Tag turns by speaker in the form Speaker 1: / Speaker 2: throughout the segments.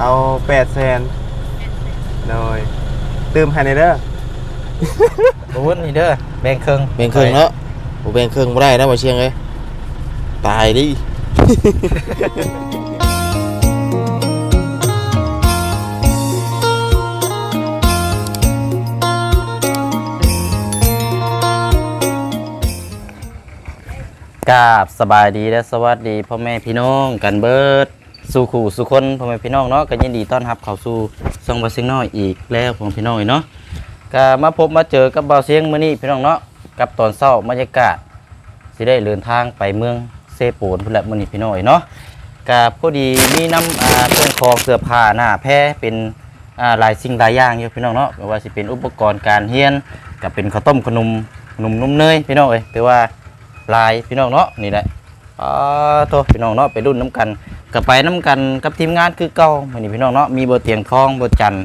Speaker 1: เอาแปดแสนโดยตืมให้ในเด้อ
Speaker 2: บ่วุ่นนี่เด้อแบ่งครึ่ง
Speaker 3: แบ่งครึ่งแล้วบ่แบ่งครึ่งบ่ได้นะบ่เชียงเอ้ยตายดิ
Speaker 2: กราบสบายดีและสวัสดีพ่อแม่พี่น้องกันเบิด สู่ขู่สู่คนพ่อแม่พี่น้องเนาะก็ยินดีต้อนรับเข้าสู่ซองบาเซิงน้อยอีกแล้วพ่อแม่พี่น้องเนาะก็มาพบมาเจอกับบาเสียงมื้อนี้พี่น้องเนาะกับตอนเช้าบรรยากาศสิได้เดินทางไปเมืองเซโปนพุ่นละมื้อนี้พี่น้องเนาะก็พอดีมีน้ำอ่าเครื่องคองเสื้อผ้าหน้าแพรเป็นอ่าหลายสิ่งหลายอย่างอยู่พี่น้องเนาะไม่ว่าสิเป็นอุปกรณ์การเรียนก็เป็นข้าวต้มขนมขนมนมเนยพี่น้องเอ้ยแต่ว่าลายพี่น้องเนาะนี่แหละอ๋อโทษพี่น้องเนาะไปรุ่นน้ำกัน กับไปน้ำกันกับทีมงานคือเก่าวันนี้พี่น้องเนาะมีบทเตียงทองบทจันทร์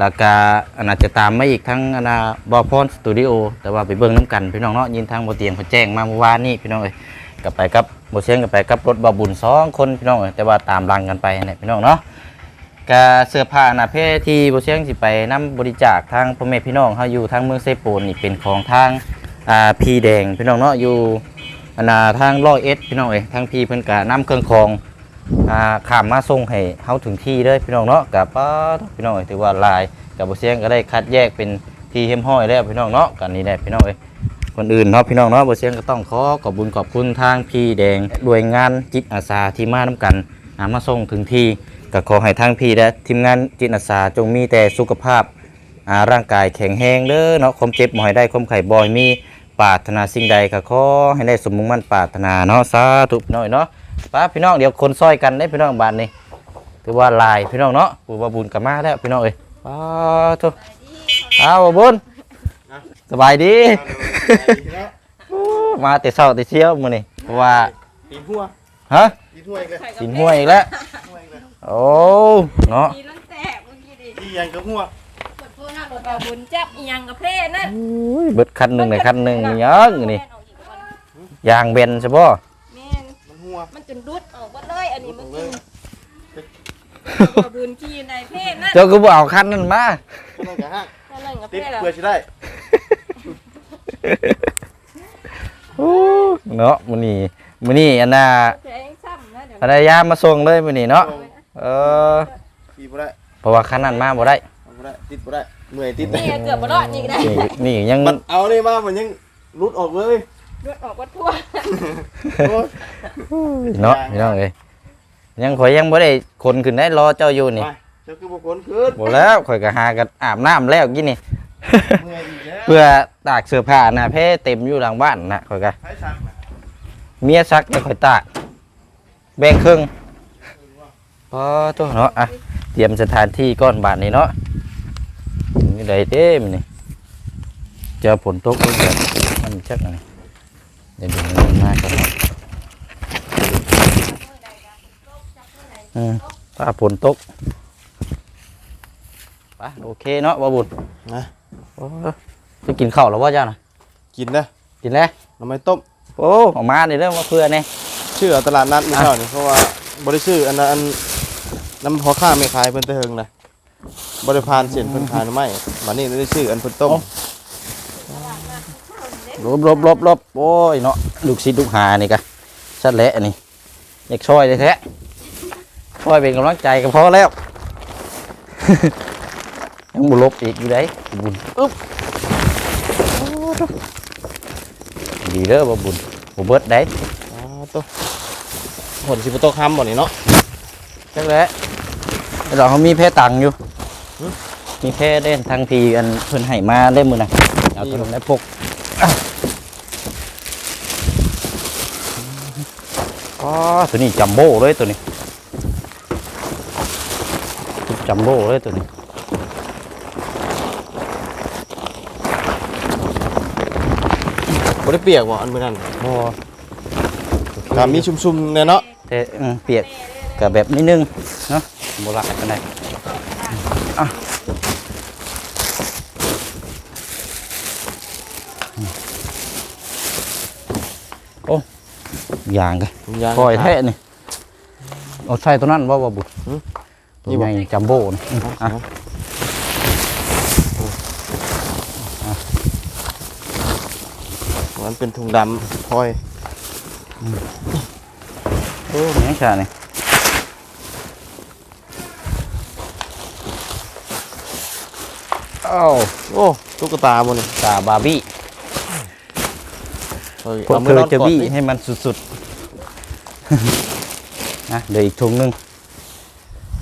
Speaker 2: แล้วก็อาจจะตามมาอีกทั้งอนาบอพอนสตูดิโอแต่ว่าไปเบิ่งน้ำกันพี่น้องเนาะยินทางบทเตียงเขาแจ้งมาเมื่อวานนี้พี่น้องเอ้ยกับไปกับบทเสียงกับไปกับรถบาบุญสองคนพี่น้องเอ้ยแต่ว่าตามรังกันไปเนี่ยพี่น้องเนาะกาเสื้อผ้าหน้าเพศที่บทเสียงสิไปนํบริจาคทางพ่อแม่พี่น้องเขาอยู่ทางเมืองเซโปนนี่เป็นของทางอ่าพีแดงพี่น้องเนาะอยู่อนาทางร้อยเอ็ดพี่น้องเอ้ยทางพีเพิ่นกะน้ำเครื่องคอง อ่าข้ามมาส่งให้เฮาถึงที่เลยพี่น้องเนาะกับป้าพี่น้องเอ้ยถือว่าลายกับบ่เสียงก็ได้คัดแยกเป็นที่เฮมห้อยแล้วพี่น้องเนาะกันนี้แหละพี่น้องเอ้ยคนอื่นเนาะพี่น้องเนาะบ่เสียงก็ต้องขอขอบคุญขอบคุณทางพี่แดงด้วยงานจิตอาสาที่มานํกันอ่ามาส่งถึงที่ก็ขอให้ทางพีและทีมงานจิตอาสาจงมีแต่สุขภาพอ่าร่างกายแข็งแรงเด้อเนาะความเจ็บบ่ให้ได้ความไข้บ่ให้มีปรารถนาสิ่งใดก็ขอให้ได้สมมุ่งมั่นปรารถนาเนาะสาธุพี่น้องเนาะ ป้าพี่น้องเดี๋ยวคนซอยกันได้พี่น้องบ้านนี้ถือว่าหลายพี่น้องเนาะปู่ว่าบุญกับมาแล้วพี่น้องเอ้ยป้าทุกอ้าวบ่บุญสบายดี มาแต่เช้าแต่เช้ามื้อนี้เพราะว่า
Speaker 1: ตีนหัว
Speaker 2: ฮะ
Speaker 1: ตีนหัวอีกเลย
Speaker 2: สินห้วยอีกแล้วโอ้เนาะ
Speaker 4: ดีล้นแตกเมื่อกี้ดิ
Speaker 1: ตียังกับหัว
Speaker 4: กดพูดนะรถบาบุญจับอีหยังกับเพลนั่น
Speaker 2: อุ้ยเบิดคันหนึงได้คันหนึงนี่ยังนี่ยางเบนใช่บ่
Speaker 4: แม่น
Speaker 1: มันหัว
Speaker 4: มันจนรุดออกหมดเลย อันนี้มันจนบาบุญขี่ในเพศนั่น
Speaker 2: เจ้าก็บ่เอาคันนั้นมา
Speaker 1: ก็ต้องกะฮะ
Speaker 4: อะไรกับเพ
Speaker 1: ติด
Speaker 4: ศแล้ว
Speaker 1: เพื่อสิได้
Speaker 2: เนาะมื้อนี้มื้อนี้อันน่ะ
Speaker 4: เพลงซ้ำนะเดี๋ยว
Speaker 2: ภรรยามาส่งเลยมื้อนี้เนาะเออ
Speaker 1: ตีบ่ได้
Speaker 2: เพราะว่าคันนั้นมาบ่ได้
Speaker 1: เอาบ่ได้ติดบ่ได้เมื่อยติด
Speaker 4: นี่เกือบบ่รอดนี่ก็ได้
Speaker 2: นี่นี่ยัง
Speaker 1: มันเอานี่มามันยังรุดออกเลย
Speaker 4: รุดออกวัดทั่ว
Speaker 1: โอ้ย
Speaker 2: เนาะพี่น้องเอ้ยยังข่อยยังบ่ได้คนขึ้นได้รอเจ้าอยู่นี่
Speaker 1: ไปเจ้าคือบ่คนขึ้น
Speaker 2: บ่แล้วข่อยก็หากันอาบน้ำแล้วกินนี่
Speaker 1: เมื่อยอีกแล้ว
Speaker 2: เพื่อตากเสื้อผ้าน่ะเพเต็มอยู่หลังบ้านน่ะข่อยก็
Speaker 1: ใช้สั่งน่ะ
Speaker 2: เมียซักแล้วข่อยตากแบ่งครึ่งพอตัวเนาะอะเตรียมสถานที่ก้อนบาทนี้เนาะนี่ได้เต็มอนี่เจอฝนตกแล้วแบบมันจักอันนี้ เดี๋ยวดูมันมากันเนาะอืมถ้าฝนตกไปโอเคเนาะบ่บุญ
Speaker 1: นะ
Speaker 2: โอ้จะกินข้าวแล้วว่าเจ้าน่ะ
Speaker 1: กินนะ
Speaker 2: กินแล้ว
Speaker 1: น้ำไม้ต้ม
Speaker 2: โอ้ออกมาเนี่เรื่องมาเพื่อนเนี่ย
Speaker 1: ชื่อเอาตลาดนัดไม่เท่านี่เพราะว่าบริชื่ออันนั้นอันน้ำพอข้าไม่ขายเพิ่นแตะเฮิงนะบริพานเสียนเพิ่นขายหรือไม่บัดนี้ได้ชื่ออันเพิ่นต้ม
Speaker 2: ลบลบลบลบโอ้ยเนาะลูกศิษย์ลูกหานี่กะชัดแหละอันนี้อยากช่วยเลยแท้ช่วยเป็นกำลังใจก็พอแล้วยังบุลบอีกอยู่ได้บุญอึ๊บโอ้โธ่ดีเด้อบ่บุญบ่เบิดได้
Speaker 1: อ๋อตัวผลสิบโตคำบ่นี่เนาะ
Speaker 2: จักแหละเราเขามีแพ้ตังค์อยู่
Speaker 1: หึ
Speaker 2: มีแพ้เล่นทางทีอันเพิ่นให้มาเล่มมือน่ะเอาตัวนั้นได้พก อะอ๋อตัวนี้จัมโบ้เลยตัวนี้จัมโบ้เลยตัวนี้
Speaker 1: บ่ได้เปียกบ่อันมื้อนั้น
Speaker 2: โอ้
Speaker 1: ถามมีชุ่มๆแน่เนาะ
Speaker 2: แต่อืมเปียกกับแบบนิดนึงเนาะโบราณกันได้อะโอ้ ยางกัน
Speaker 1: ยาง
Speaker 2: คอยแท้นี่เอาใส่ตัวนั้นว่าว่าบุตร
Speaker 1: หึนี่บ่
Speaker 2: ใหญ่จัมโบ้นี่อะ
Speaker 1: มันเป็นถุงดำพลอย
Speaker 2: โอ้แม่งชานี่เอ้า
Speaker 1: โอ้ตุ๊กตาบ่นี่
Speaker 2: ตาบาร์บี้
Speaker 1: เฮ้ย
Speaker 2: พวก
Speaker 1: เอา
Speaker 2: เธ
Speaker 1: มือ
Speaker 2: อน
Speaker 1: อน
Speaker 2: จะ
Speaker 1: กอด
Speaker 2: บี้
Speaker 1: ดิ
Speaker 2: ให้มันสุดๆนะเดี๋ยวอีกถุงหนึง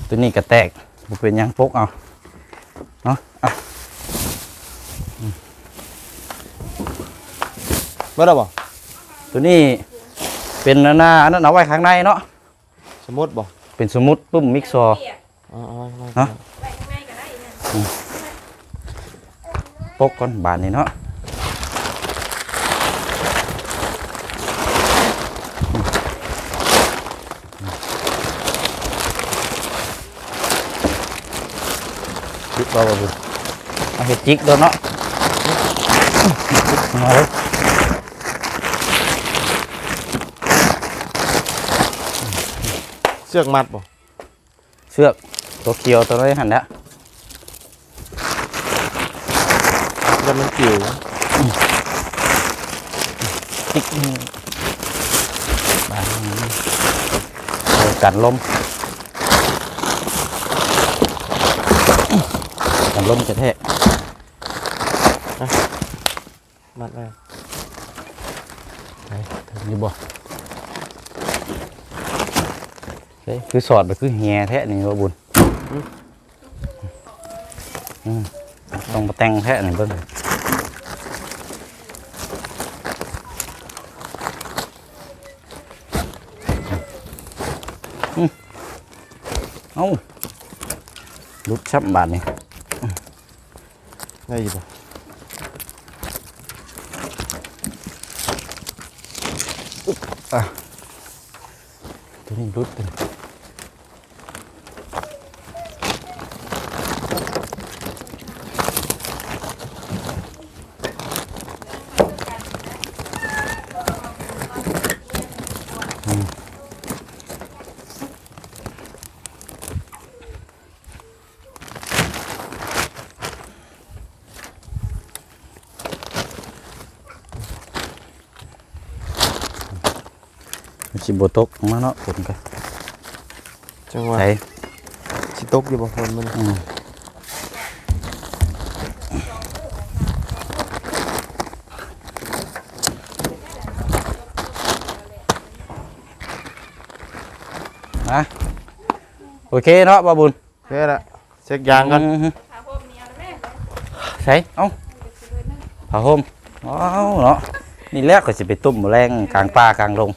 Speaker 2: ตัวนี้ก็แตกบ่เป็นหยังพกเอาเนาะอะ
Speaker 1: เมื่อไรบ่
Speaker 2: ตัวนี้เป็นหน้าอันนั้นเอาไว้ข้างในเนาะ
Speaker 1: สมมติบ่
Speaker 2: เป็นสมุดปุ่มมิกซอร์
Speaker 4: เปียก
Speaker 1: อ๋ออ๋ออ๋อ
Speaker 2: ฮะ
Speaker 4: ไปข้างในก็ได้นะ
Speaker 2: ปกก่อนบานนี้เนาะ บ่บ่บุญเอาเห็ดจิกด้วยเนาะมาเลย
Speaker 1: เสือกมัดบ่
Speaker 2: เชือกตัวเขียวตัวนี้หันแล้ว
Speaker 1: แล้วมันกิ่ว
Speaker 2: จิกบานนี้เอากันลม กันลมจะแทะ
Speaker 1: มัดแล้
Speaker 2: ไปถึงอยู่บ่เฮ้ยคือสอดไปคือแฮแท้นี่ว่าบุญต้องมาแต่งแท้นี่เบิ่งอืมเอ้าลุดชับบาดนี่
Speaker 1: ได้อยู่บ่
Speaker 2: ตัวนี้รุดเป็น บตกมาเนาะฝนกัน
Speaker 1: จังหวะ
Speaker 2: ใส่
Speaker 1: สิตกอยู่บ่คนมัน
Speaker 2: อืมนะโอเคเนาะบาบุญ
Speaker 1: แค่ละเช็คยางกัน
Speaker 2: ใส่เอ้าผ้าห่มว้าวเนาะนี่แหละก็สิไปตุ่มแมลงกลางป่ากลางลง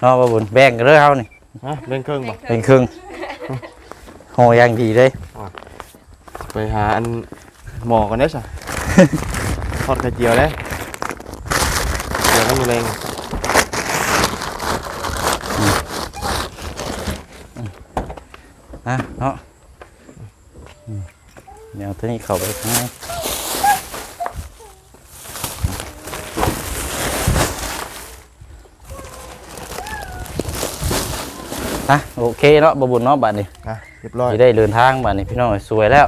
Speaker 2: เนาะบาบุญแบ่งกันเลยเฮานี่
Speaker 1: ฮะเล่นเครื่องบ่
Speaker 2: เป็นครึ่งห่ออย่างดีเลย
Speaker 1: ไปหาอันหมอกันได้สิทอดไข่เจียวได้เดี๋ยวก็มีแรง
Speaker 2: นะเนาะอืมเดี๋ยวตัวนี้เข้าไปข้างใน อะโอเคเนาะบบุญเนาะบัดนี้
Speaker 1: อะเรียบร้อย
Speaker 2: สิได้เดินทางบัดนี้พี่น้องสวยแล้ว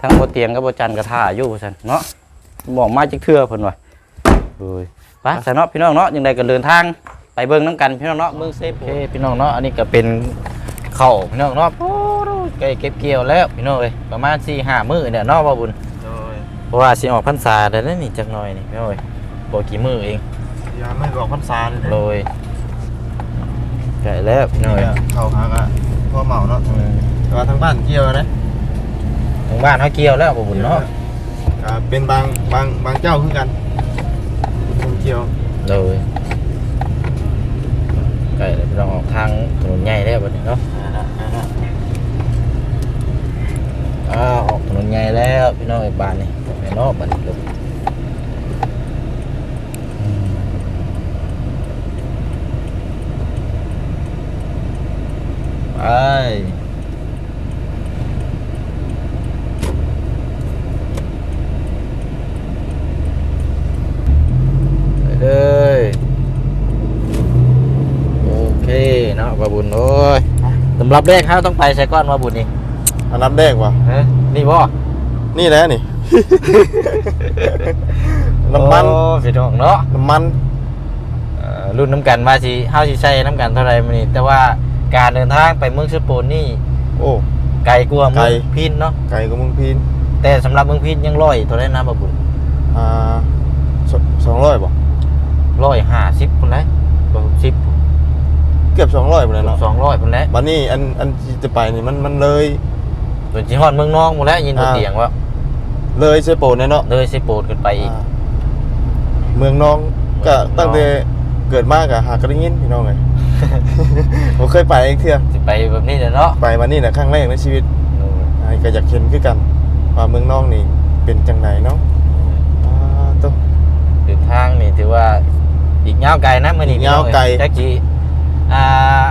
Speaker 2: ทั้งบ่เตียงกับบ่จันกระท่าอยู่ว่าซั่นเนาะบอกมาจักเทื่อเพิ่นว่าเอ้ยไปซะเนาะพี่น้องเนาะยังไดก็เดินทางไปเบิ่งน้ำกันพี่น้องเนาะเบิ่งเซฟโอเคพี่น้องเนาะอันนี้ก็เป็นข้าวพี่น้องเนาะโอ้ยใกล้เก็บเกี่ยวแล้วพี่น้องเอ้ยประมาณ4-5มื้อเนี่ยเนาะบ่บุญ
Speaker 1: โดย
Speaker 2: เพราะว่าสิออกพรรษาได้แล้วนี่จักหน่อยนี่พี่น้องเอ้ยบ่กี่มื้อเอง
Speaker 1: ยาไม่บอกพันซาเลย
Speaker 2: โรย ใกล้แล้วพี่น้องเอ้ย
Speaker 1: เข้าหากะพ่อเหมาเนาะ
Speaker 2: อืม
Speaker 1: แต่ว่าทางบ้านเกี่ยวนะ
Speaker 2: ทางบ้านเฮาเกี่ยวแล้วบ่บุญเนาะ
Speaker 1: อ่าเป็นบางบางบางเจ้าคือกันคนเกี่ยว
Speaker 2: เลยใกล้แล้วพี่น้องออกทางถนนใหญ่แล้วบัดนี้เนาะ
Speaker 1: อ่านะอ่านะ
Speaker 2: อ้าวออกถนนใหญ่แล้วพี่น้องไอ้บ้านนี่ไอ้นอกบ้านนี่ลูกอืม ไปไปเลยโอเคเนาะบาบุญโอ้ยตะำรับแรกเขาต้องไปใช้ก้อนมาบุญนี่
Speaker 1: อันนับแรกว่ะ
Speaker 2: เอ้ยนี่บ่
Speaker 1: นี่แหละนี่ น้ำมัน
Speaker 2: โอ้พี่น้องเนาะ
Speaker 1: น้ำมัน
Speaker 2: เอ่อรุ่นน้ำกันว่าสิเฮาสิใช้น้ำกันเท่าไหร่มื้อนี้แต่ว่า การเดินทางไปเมืองสปูนนี่
Speaker 1: โอ้
Speaker 2: ไกลกว่าเมื
Speaker 1: ไก
Speaker 2: อ
Speaker 1: ล
Speaker 2: งพินเนาะ
Speaker 1: ไก่กับมึงพีน
Speaker 2: แต่สำหรับเมืองพินยังร้อยเท่าไหร่นะบ่บุญ
Speaker 1: อ่าสองร้อยบ่
Speaker 2: ร้อยห้าสิบพุ่นแหละบ่สิบ
Speaker 1: เกือบสองร้อยไปเลยเนาะ
Speaker 2: สองร้อยพุ่นแหละ
Speaker 1: บัดนี้อันอันที่จะไปนี่มันมันเลย
Speaker 2: เป็นสิฮอดเมืองนอกหมดแล้วยินบ่
Speaker 1: อ่า
Speaker 2: เตียงว่า
Speaker 1: เลยเซโปนเนี่ยเนาะ
Speaker 2: เลยสิโปรดขึ้นไปอีก
Speaker 1: อ่าเมืองน้องก็ตั้งแต่ เกิดมากอะหากระดิ่งพี่น้องเลยผมเคยไปเองเที่ย
Speaker 2: สิไปแบบนี้แหละเนาะ
Speaker 1: ไปวันนี้แหละครั้งแรกในชีวิตไอ้ก็อยากเห็นคือกันว่าเมืองน้องนี่เป็นจังไหนเนาะอ่าตัว
Speaker 2: เดินทางนี่ถือว่าอีกยาวไกลนะมื้อนี้
Speaker 1: อีกยาวไกล
Speaker 2: พี่น้องเอ้ยจักจีอ่า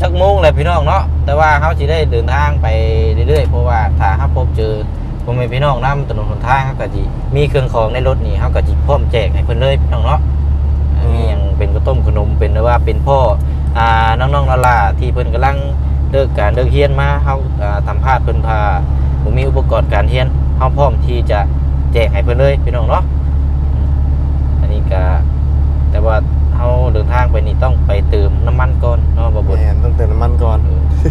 Speaker 2: จักโมงเลยพี่น้องเนาะแต่ว่าเขาสิได้เดินทางไปเรื่อยๆเพราะว่าถ้าเขาพบเจอพ่อแม่พี่น้องนำถนนหนทางเขาก็สิมีเครื่องของในรถนี่เขาก็สิพร้อมแจกให้เพิ่นเลยพี่น้องเนาะอ่ามีหยัง เป็นข้าวต้มขนมเป็นหรือว่าเป็นพ่ออ่าน้องๆนาราที่เพิ่นกำลังเลิกการเลิกเรียนมาเฮาอ่าทำพาดเพิ่นพาบ่มีอุปกรณ์การเรียนเฮาพร้อมที่จะแจกให้เพิ่นเลยพี่น้องเนาะอันนี้ก็แต่ว่าเราเดินทางไปนี่ต้องไปเติมน้ำมันก่อนเนาะบบุญ
Speaker 1: แมนต้องเติมน้ำมันก่อน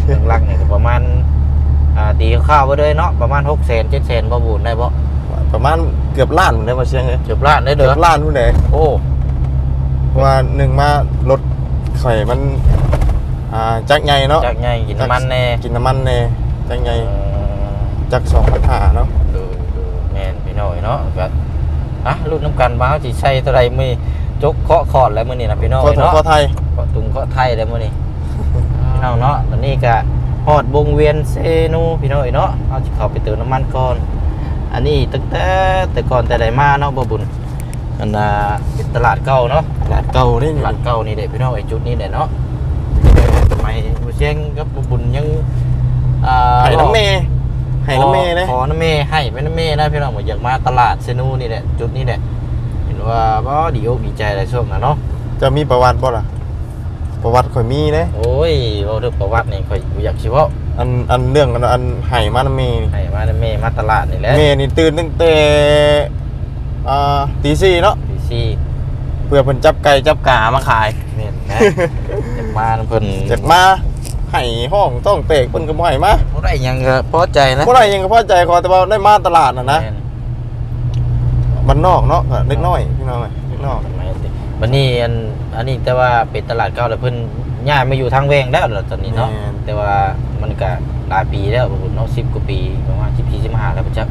Speaker 2: เครื่องลักเนี่ยก็ประมาณอ่าตีข้าวๆไว้ด้วยเนาะประมาณหกแสนเจ็ดแสนบบุญได้บ่
Speaker 1: ประมาณเกือบล้านได้มาเชียงเลย
Speaker 2: เกือบล้านได้
Speaker 1: เกื
Speaker 2: เด้
Speaker 1: อ
Speaker 2: อบ
Speaker 1: ล้านผู้ใด
Speaker 2: โอ้
Speaker 1: เพราะ ว่าหนึ่งมารถข่อยมันอ่าจักไงเนาะ
Speaker 2: จากไงกินน้ำมันแน่
Speaker 1: กินน้ำมันแน่จักไง
Speaker 2: เออ
Speaker 1: จักสองพันห้าเนาะ
Speaker 2: ดูดูแมนพี่น้อยเนาะก็อะรุ่นน้ำกันบ้าสิใช้เท่าไรมือจกเคาะขอดแล้วมือนี่นะพี่น้อย
Speaker 1: ข้อถง
Speaker 2: เนาะ
Speaker 1: ข้อไทย
Speaker 2: เกาะตุงเกาะไทยแล้วมื้อนี้พี่น้องเนาะตอนนี้ก็ฮอดวงเวียนเซนูพี่น้องเอ้ยเนาะเอาสิเข้าไปเติมน้ำมันก่อน อันนี้ตั้งแต่แต่ก่อนแต่ใดมาเนาะบ่บุญ อันน่ะเป็นตลาดเก่าเนาะ
Speaker 1: ตลาดเก่านี่
Speaker 2: ตลาดเก่านี่เด้พี่น้องไอ้จุดนี้แหละเนาะสมัยบ่เชียงกับบ่บุญยังอ่า
Speaker 1: ไห่น้ำเมย์ไห่น้ำเมย์นะ
Speaker 2: ขอน้ำเมให้ไปน้ำเมนะพี่น้องบ่อยากมาตลาดเซนูนี่แหละจุดนี้แหละเห็นว่าบ่ดีอกดีใจหลายช่วงน่ะเนาะ
Speaker 1: จะมีประวัติบ่ล่ะประวัติข่อยมีนะ
Speaker 2: โอ้ยเว้าเรื่องประวัตินี่ค่อยบ่อยากสิเว้า
Speaker 1: อันอันเรื่องอันอันไห่มาน้ำเมย์นี่
Speaker 2: ให้มาน้ำเมมาตลาดนี่แหละ
Speaker 1: เมย์นี่ตื่นตั้งแต่ อ่าตีสี่เนาะ
Speaker 2: พี่ซี่
Speaker 1: เพื่อเพิ่นจับไก่จับกามาขาย
Speaker 2: แม่นนะจากบ้านเพิ่น
Speaker 1: จากมาไห่ห้องต้องเตกเพิ่นก็บ่ให้มา
Speaker 2: บ่ได้หยังก็พอใจนะ
Speaker 1: บ่ได้หยังก็พอใจขอแต่ว่าได้มาตลาดน่ะนะ
Speaker 2: แม่
Speaker 1: บ้านนอกเนาะก็เล็กน้อยพี่น้องเอ้ยเล็กน้อย
Speaker 2: ทำไมติวันนี้อันอันนี้แต่ว่าเป็นตลาดเก่าแล้วเพิ่นย้ายมาอยู่ทางแวงแล้วล่ะตอนนี้เนาะแต่ว่ามันก็หลายปีแล้วบ่บุญเนาะ10กว่าปีประมาณ14 15แล้วประจัก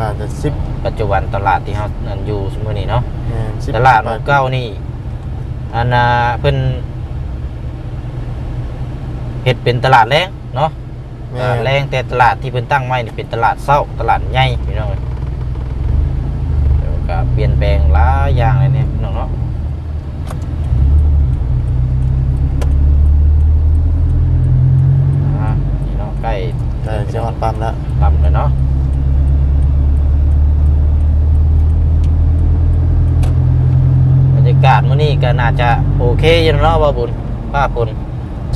Speaker 1: น่าจะ10
Speaker 2: ปัจจุบันตลาดที่เฮานั่นอยู่ซุมื้อนี้เนาะ
Speaker 1: แม่น10
Speaker 2: ตลาดของเก่านี่อันน่ะเพิ่นเฮ็ดเป็นตลาดแรงเนาะ
Speaker 1: แม่
Speaker 2: ตลาดแรงแต่ตลาดที่เพิ่นตั้งไว้นี่เป็นตลาดเศร้าตลาดใหญ่พี่น้องเอ้ยแต่ว่าก็เปลี่ยนแปลงหลายอย่างเลยเนี่ยพี่น้องเนาะอ่านี่เนาะใกล้
Speaker 1: ใช่สิฮอดปั๊มแล้ว
Speaker 2: ปั๊มเลยเนาะบรรยา กาศมื้อนี้ก็น่าจะโอเคอยู่เนาะบ่บุญป้าปุณ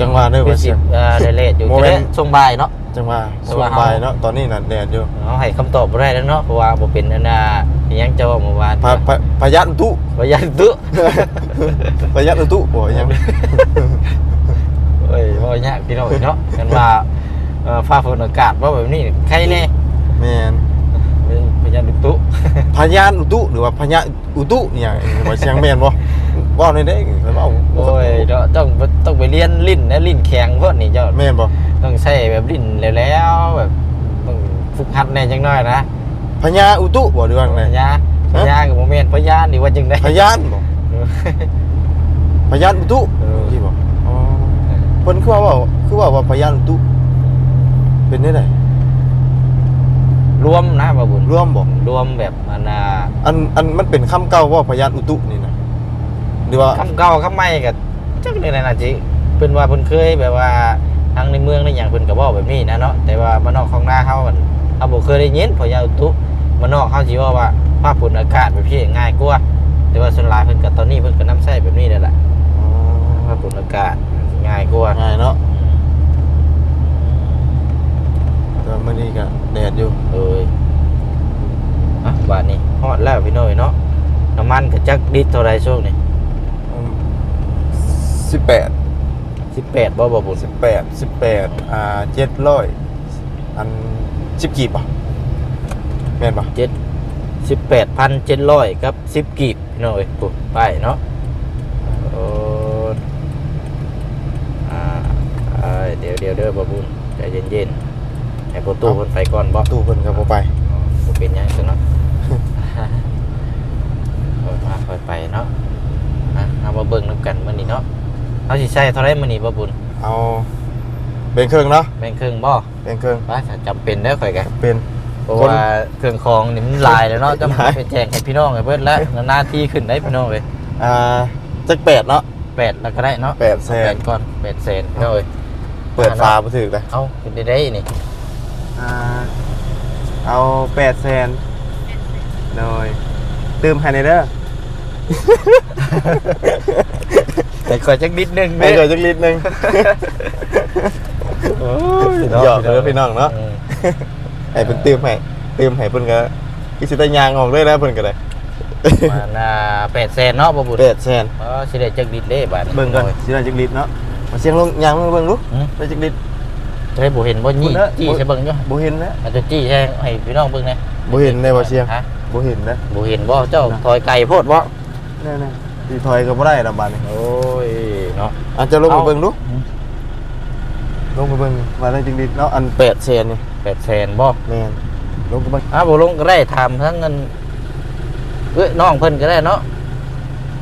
Speaker 1: จังหวะเด้อ
Speaker 2: คือ
Speaker 1: ว่า
Speaker 2: สิ
Speaker 1: เสียง
Speaker 2: เอ่อได้เลทอยู่
Speaker 1: โม
Speaker 2: ก็
Speaker 1: เม
Speaker 2: ได้
Speaker 1: นต์
Speaker 2: ช่วงบ่ายเนาะ
Speaker 1: จังหวะ
Speaker 2: เพ
Speaker 1: ช่
Speaker 2: ราะ
Speaker 1: ว
Speaker 2: ว่างเฮา
Speaker 1: บ่ายเนาะตอนนี้น่ะแดดอยู่
Speaker 2: เอาให้คำตอบบ่ได้แล้วเนาะเพราะว่าบ่เป็นอันน่ะอิหยังเจ้าว่าเมื่อวาน
Speaker 1: พะพะพยัญตุ
Speaker 2: บ่ยันตุ
Speaker 1: พยัญตุโอ้ยยัง
Speaker 2: เอ้ยบ่ยากพี่น้องเนาะกันว่าเอ่อฟ้าฝนอากาศว่าแบบนี้ใครแน่
Speaker 1: แม่น
Speaker 2: เป็นพยันตุ
Speaker 1: พยัญตุหรือว่าพญะอุตุเนี่ยว่าเสียงแม่นบ่เว้าในเด้แล้วเว้า
Speaker 2: โอ้ยเนาะต้องต้องไปเรียนลิ้นนะลิ้นแข็งพวกนี้เจ้า
Speaker 1: แม่นบ่
Speaker 2: ต้องใช้แบบลิ้นแล้วๆแบบต้องฝึกหัดแน่จังน้อยนะ
Speaker 1: พญาอุตุบ่หรือว่าไง
Speaker 2: พญาพญากับโมเมนต์พญานี่ว่าจังได๋
Speaker 1: พยานบ่พยานอุตุ
Speaker 2: เออ
Speaker 1: ที่บ่อ๋อเพิ่นคือว่าเว้าคือว่าว่าพยานอุตุเป็นได้ได
Speaker 2: รวมนะบ่บุญ
Speaker 1: รวมบ่
Speaker 2: รวมแบบมันน่ะ
Speaker 1: อันอันมันเป็นคำเก่าว่าพยานอุตุนี่นะ หรือว่า
Speaker 2: คำเก่าคำใหม่กับจักเลยนะจิเป็นว่าเพิ่นเคยแบบว่าทั้งในเมืองในอย่างเพิ่นก็บอกแบบนี้นะเนาะแต่ว่ามานอกของหน้าเขากันเขาบอกเคยได้ยินพอยาวตุมานอกเขาจีว่าว่าภาพผลอากาศแบบพี่ง่ายกว่าแต่ว่าส่วนลายเพิ่นกับตอนนี้เพิ่นก็น้ำใส่แบบนี้นั่นแหละภาพผลอากาศง่ายกว่า
Speaker 1: ง่ายเนาะแต่เมื่อนี้ก็แดดอยู่
Speaker 2: เอ้ยอะบานนี้ฮอดแล้วพี่น้อยเนาะน้ำมันก็จักดิดเท่าไรช่วงนี้
Speaker 1: สิบแปด
Speaker 2: สิบแปดบ่บ่บุญ
Speaker 1: สิบแปดสิบแปดอ่าเจ็ดร้อยอันสิบกีบป่ะแม่นป่ะ
Speaker 2: เจ็ดสิบแปดพันเจ็ดร้อยกับสิบกีบพี่น้องเอ้ยปุ๊บไปเนาะโอ้อ่าอ่าเดี๋ยวเดี๋ยวเด้อบ่บุญใจเย็นๆให้ประตูเพิ่นไปก่อนบ่
Speaker 1: ตู้เพิ่นก็บ่ไป
Speaker 2: บ่เป็นหยังจังเนาะค่อยมาค่อยไปเนาะอะเอามาเบิ่งนํกันมื้อนี้เนาะ เอาสิใช้เท่าไรมื้อนี้บ่บุญ
Speaker 1: เอาเป็นเครื่องเนาะ
Speaker 2: แบ่งครึ่งบ่
Speaker 1: เป็นเครื่อง
Speaker 2: ว่าถ้าจำเป็นได้อข่อยก็
Speaker 1: เป็น
Speaker 2: เพราะว่าเครื่องของนี่มันหลายแล้วเนาะจะมาไปแจกให้พี่น้องให้เบิดแล้วหน้าที่ขึ้นได้พี่น้องเว้ย
Speaker 1: อ่าจักแปดเนาะ
Speaker 2: แปดแล้วก็ได้เนาะ
Speaker 1: แปดแสน
Speaker 2: แปดก่อนแปดแสนพี่น้องเว้ย
Speaker 1: เปิดฝาบ่ถึกเลย
Speaker 2: เอาขึ้นได้ได้นี่
Speaker 1: อ่าเอาแปดแสนโดยตืมให้ในเด้อ
Speaker 2: แต่ข่อยจักนิดนึง
Speaker 1: ไม่เกิดจักลิตรหนึง
Speaker 2: โอ้ย
Speaker 1: หยอกเลยพี่น้องเนาะ
Speaker 2: อืม
Speaker 1: ให้เพิ่นตืมให้ตืมให้เพิ่นก็อีสิได้ยางออกเลยนะเพิ่นก็ได้
Speaker 2: มาน่าแปดแสนเนาะบ่บุญ
Speaker 1: แปดแสน
Speaker 2: อ๋อสิได้จักนิดเด้บาด
Speaker 1: เบิ่งก่อนสิได้จักลิตรเนาะมาเสียงลงยางลงเบิ่งดู
Speaker 2: อืม
Speaker 1: ได้จักลิตร
Speaker 2: จะได้บ่เห็นบ่ยี่
Speaker 1: บ่เด้อ
Speaker 2: จี้ใช่เบิ่งอยู่
Speaker 1: บ่เห็นนะ
Speaker 2: อาจจะจี้ใช่ให้พี่น้องเบิ่งแหน่
Speaker 1: บ่เห็นได้บ่เสียง
Speaker 2: ฮะ
Speaker 1: บ่เห็นนะ
Speaker 2: บ่เห็นบ่เจ้าถอยไก่โพดบ่
Speaker 1: นั่นๆ สิถอยก็บ่ได้ละบาดนี้
Speaker 2: โอ้ยเนาะ
Speaker 1: อาจจะลงไป
Speaker 2: เอา
Speaker 1: เบิ่งดู
Speaker 2: อืม
Speaker 1: ลงไปเบิ่งว่าได้จักลิตรเนาะอันแปดแสนนี่
Speaker 2: แปดแสนบ่
Speaker 1: แม่นลงไปเบิ่ง
Speaker 2: อ่าบ่ลงก็ได้ถามทั้งเงินเอ้ยน้องเพิ่นก็ได้เนาะ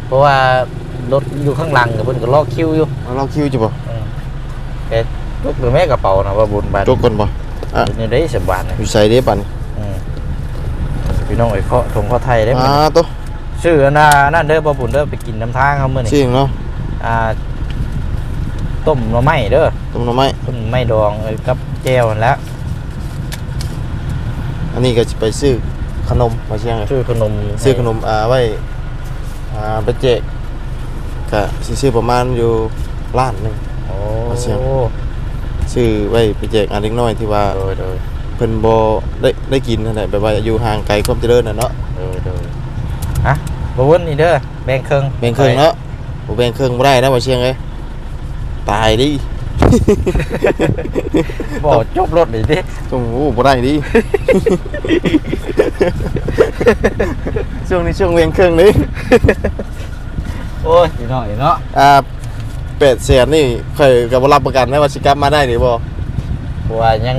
Speaker 2: เพราะว่ารถอยู่ข้างหลังกับเพิ่นก็รอคิวอยู่
Speaker 1: เอาเราคิวจิบ่
Speaker 2: อืมแต่ยกหรือแม่กระเป๋านะว่าบุญบาท
Speaker 1: จกก่อนบ่อะ
Speaker 2: นี่ได้สิบบาทนะ
Speaker 1: อยู่ใส่เด้บัดนี้
Speaker 2: อืมพี่น้องไอ้เคาะทงเคาะไทยได้
Speaker 1: อ่า
Speaker 2: มั้ย
Speaker 1: โต
Speaker 2: ชื่ออันน่ะนั่นเด้อบ่บุญเด้อไปกินน้ำทางเขามื้อนี้
Speaker 1: เสียงเนาะ
Speaker 2: อ่าต้มหน่อไม้เด้อ
Speaker 1: ต้มหน่อไม้
Speaker 2: ต้มหน่อไม้ดองเอ้ยกับแจ่วนั่นแหล้ว
Speaker 1: อันนี้ก็สิไปซื้อขนมมาเชียงเลย
Speaker 2: ชื่อขนม
Speaker 1: ซื้อขนมอ่าไว้อ่าไปแจกก็สิซื้อประมาณอยู่ล้านหนึง
Speaker 2: โอ้
Speaker 1: มาเชียง ซื้อไว้ไปแจกอันเล็กน้อยที่ว่า
Speaker 2: โดยโดย
Speaker 1: เพิ่นบ่ได้ได้กินนั่นแหละแบบว่าอยู่ห่างไกลความเจริญน่ะเนาะ
Speaker 2: โดยโดยฮะ บ่วุ่นนี่เด้อแบ่งครึ่ง
Speaker 1: แบ่งครึ่งเนาะบ่แบ่งครึ่งบ่ได้นะมาเชียงเอ้ยตายดิ
Speaker 2: บ่จบรถนี่ดิ
Speaker 1: โอ้โหบ่ได้ดิช่วงนี้ช่วงเวียงเครื่องนี้
Speaker 2: โอ้ยอีน้อยเนาะ
Speaker 1: อ่าเป็ดเสียนนี่เคยกับรับประกันได้ว่าสิกลับมาได้หรือบ่
Speaker 2: เพราะว่ายัง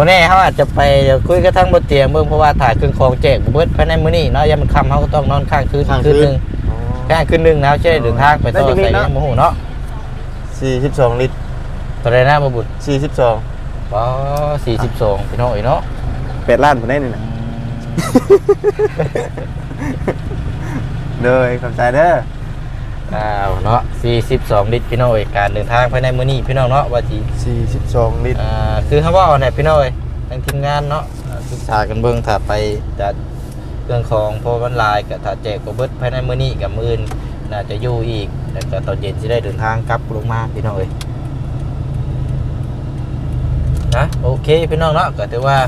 Speaker 2: บ่แน่เขาอาจจะไปเดี๋ยวคุยกับทางบนเตียงเบิ่งเพราะว่าถ่ายเครื่องของแจกบ่เบิดภายในมื้อนี้เนาะยามมันค่ำเขาก็ต้องนอนข้างคืนคืนหนึงแค่คืนหนึงนะใช่เดินทางไปต่อใส่ยังบ่ฮู้เนาะ
Speaker 1: สี่สิบสองลิตร
Speaker 2: ตอนใดนะบ่บุญ
Speaker 1: สี่สิบสอง
Speaker 2: บ่42พี่น้องอีเนาะ
Speaker 1: แปดล้านผมได้นี่นะเลยขอบใจเด้อ
Speaker 2: อ้าวเนาะ42 ลิตรพี่น้องเอ้ยการเดินทางภายในมื้อนี้พี่น้องเนาะว่าสิ
Speaker 1: สี่สิบสองลิตร
Speaker 2: อ่าคือเขาว่าเนี่ยพี่น้อยทางทีมงานเนาะอ่าศึกษากันเบิ่งถ้าไปจัดเรื่องของพอวันลายกับถ้าแจกก็เบิดภายในมื้อนี้กับมื้ออื่นน่าจะอยู่อีกแล้วก็ตอนเย็นสิได้เดินทางกลับลงมาพี่น้องเอ้ย นะโอเคพี่น้องเนาะก็ถือว่า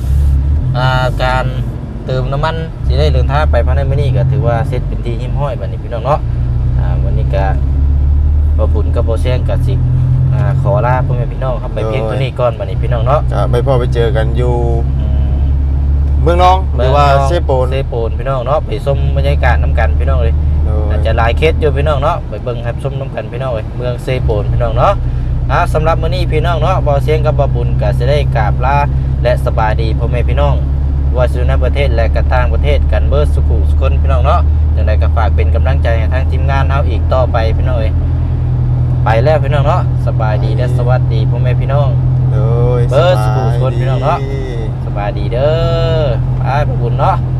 Speaker 2: อ่าการเติมน้ำมันสิได้เดินทางไปภายในมื้อนี้ก็ถือว่าเสร็จเป็นที่หิ้มห้อยบัดนี้พี่น้องเนาะอ่า วันนี้ก็บ่บุญกับบ่แซงก็สิอ่าขอลาพ่อแม่พี่น้องครับไปเพียงเท่านี้ก่อนบัดนี้พี่น้องเนาะ
Speaker 1: ก็ไปพ่อไปเจอกันอยู่
Speaker 2: อืม
Speaker 1: เมืองน้องหรือว่าเซโปน
Speaker 2: เซโปนพี่น้องเนาะไปชมบรรยากาศน้ำกันพี่น้องเลย
Speaker 1: โดย
Speaker 2: อาจจะหลายเคสอยู่พี่น้องเนาะไปเบิ่งครับชมน้ำกันพี่น้องเลยเมืองเซโปนพี่น้องเนาะอะสำหรับมื้อนี้พี่น้องเนาะบ่เสียงกับบ่บุญก็สิได้กราบลาและสบายดีพ่อแม่พี่น้อง ว่าสิอยู่ในประเทศและก็ต่างประเทศกันเบิดสุขุสุคนพี่น้องเนาะจังไดก็ฝากเป็นกำลังใจให้ทางทีมงานเฮาอีกต่อไปพี่น้องเอ้ยไปแล้วพี่น้องเนาะสบายดีและสวัสดีพ่อแม่พี่น้อง
Speaker 1: โดย
Speaker 2: เบิร์ดสกูลคนพี่น้องเนาะ
Speaker 1: สบายดี
Speaker 2: สบายดีเด้อไปบ่บุญเนาะ
Speaker 1: โ